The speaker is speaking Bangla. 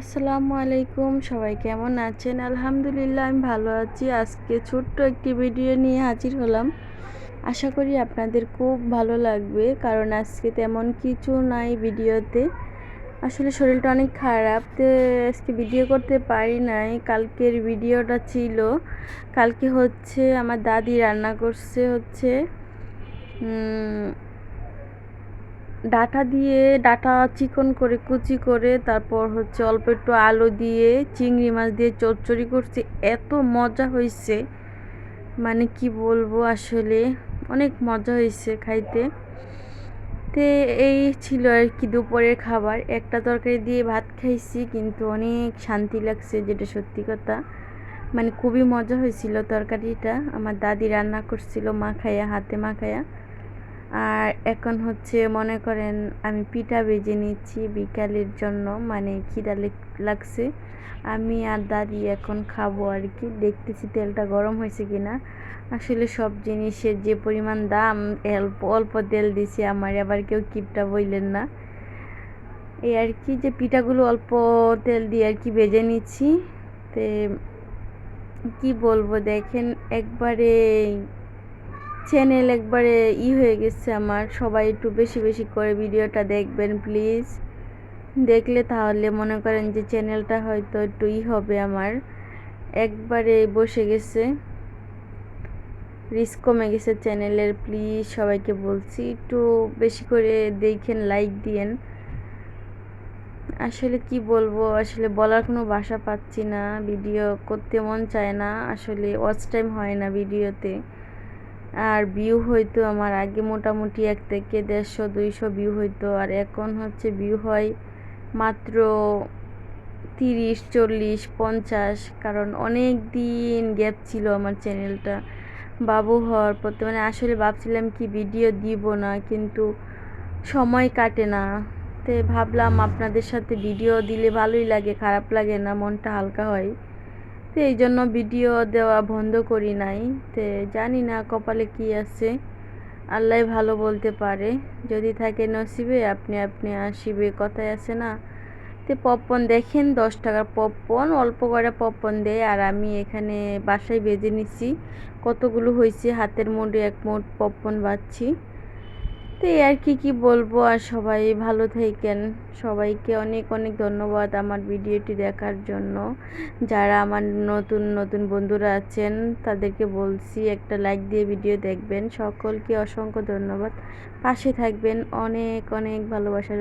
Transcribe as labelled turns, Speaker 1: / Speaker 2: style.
Speaker 1: আসসালামু আলাইকুম, সবাই কেমন আছেন? আলহামদুলিল্লাহ, আমি ভালো আছি। আজকে ছোট্ট একটি ভিডিও নিয়ে হাজির হলাম। আশা করি আপনাদের খুব ভালো লাগবে, কারণ আজকে তেমন কিছু নাই ভিডিওতে। আসলে শরীরটা অনেক খারাপ, তো আজকে ভিডিও করতে পারি নাই। কালকের ভিডিওটা ছিল, কালকে হচ্ছে আমার দাদি রান্না করছে হচ্ছে ডাটা দিয়ে ডাটা চিকন করে কুচি করে তারপর হচ্ছে অল্প একটু আলু দিয়ে চিংড়ি মাছ দিয়ে চচ্চড়ি করছি। এত মজা হয়েছে মানে কি বলব আসলে? অনেক মজা হয়েছে খাইতে। তে এই ছিল আর কি দুপুরের খাবার। একটা তরকারি দিয়ে ভাত খাইছি কিন্তু অনেক শান্তি লাগছে যেটা সত্যি কথা। মানে খুবই মজা হয়েছিল তরকারিটা। আমার দাদি রান্না করছিল মাখাইয়া, হাতে মা মাখাইয়া। আর এখন হচ্ছে মনে করেন আমি পিঠা ভেজে নিচ্ছি বিকালের জন্য মানে খিদা লাগছে। আমি আর দাদি এখন খাব আর কি, দেখতেছি তেলটা গরম হয়েছে কিনা। আসলে সব জিনিসের যে পরিমাণ দাম, অল্প অল্প তেল দিছে আমার, আবার কেউ কিপটা বইলেন না। এই আর কি যে পিঠাগুলো অল্প তেল দিয়ে আর কি ভেজে নিচ্ছি। তে কি বলব, দেখেন একবারে চ্যানেল একবারে ই হয়ে গেছে আমার। সবাই একটু বেশি বেশি করে ভিডিওটা দেখবেন প্লিজ দেখলে তাহলে মনে করেন যে চ্যানেলটা হয়তো একটু ই হবে আমার। একবারে বসে গেছে। রিস্ক কমে গেছে চ্যানেলের প্লিজ সবাইকে বলছি। একটু বেশি করে দেখেন লাইক দিয়েন। আসলে কি বলব, আসলে বলার কোনো ভাষা পাচ্ছি না। ভিডিও করতে মন চায় না। আসলে ওয়াচ টাইম হয় না ভিডিওতে। আর ভিউ হয়তো আমার আগে মোটামুটি এক থেকে দেড়শো, দুইশো ভিউ হইতো। আর এখন হচ্ছে ভিউ হয় মাত্র তিরিশ, চল্লিশ, পঞ্চাশ। কারণ অনেক দিন গ্যাপ ছিল আমার চ্যানেলটা বাবু হওয়ার পর মানে আসলে ভাবছিলাম কি ভিডিও দিব না, কিন্তু সময় কাটে না। তো ভাবলাম আপনাদের সাথে ভিডিও দিলে ভালোই লাগে, খারাপ লাগে না, মনটা হালকা হয়। তো এই জন্য ভিডিও দেওয়া বন্ধ করি নাই। তো জানি না কপালে কি আছে। আল্লাহ ভালো বলতে পারে। যদি থাকে নসিবে, আপনি আপনি আসিবে, কথায় আছে না। তো পপকর্ন দেখেন, দশ টাকার পপকর্ন, অল্প করে পপকর্ন দেয়। আর আমি এখানে বাসায় বেজে নিচ্ছি কতগুলো হয়েছে, হাতের মোড়ে এক মোট পপকর্ন বাচ্ছি তো এই আর কি কি বলব? আর সবাই ভালো থাকেন। সবাইকে অনেক অনেক ধন্যবাদ আমার ভিডিওটি দেখার জন্য। যারা আমার নতুন নতুন বন্ধুরা আছেন, তাদেরকে বলছি একটা লাইক দিয়ে ভিডিও দেখবেন। সকলকে অসংখ্য ধন্যবাদ। পাশে থাকবেন। অনেক অনেক ভালোবাসা